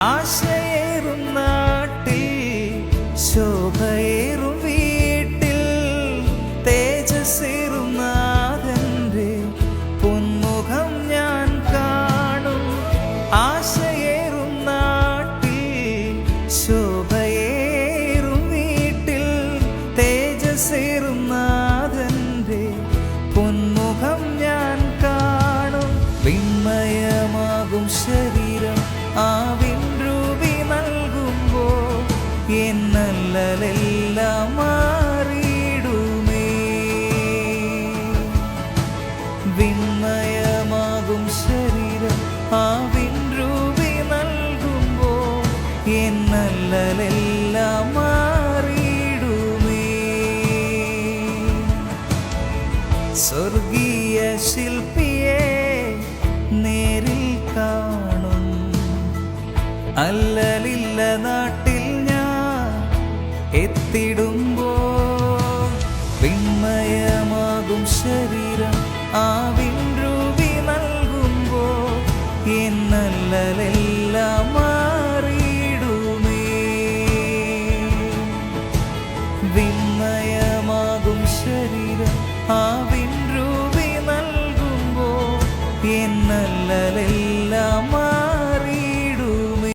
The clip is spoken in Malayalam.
ആശയേറും നാട്ടിൽ ശോഭയേറും വീട്ടിൽ തേജസ്സേറും നാഥന്റെ പൊന്മുഖം ഞാൻ കാണും. ആശയേറും നാട്ടിൽ ശോഭയേറും വീട്ടിൽ തേജസ്സേറും നാഥന്റെ നേരിൽ കാണും. അല്ലലില്ല നാട്ടിൽ ചേർത്തിടുമ്പോ വിമയമാകും ശരീരം. ആവിൻ രൂപി നൽകുമ്പോ എന്നല്ലെല്ലാം മാറിയിടുമേ. വിണ്മയമാകും ശരീരം. ആവിൻ രൂപി നൽകുമ്പോ എന്നല്ലേ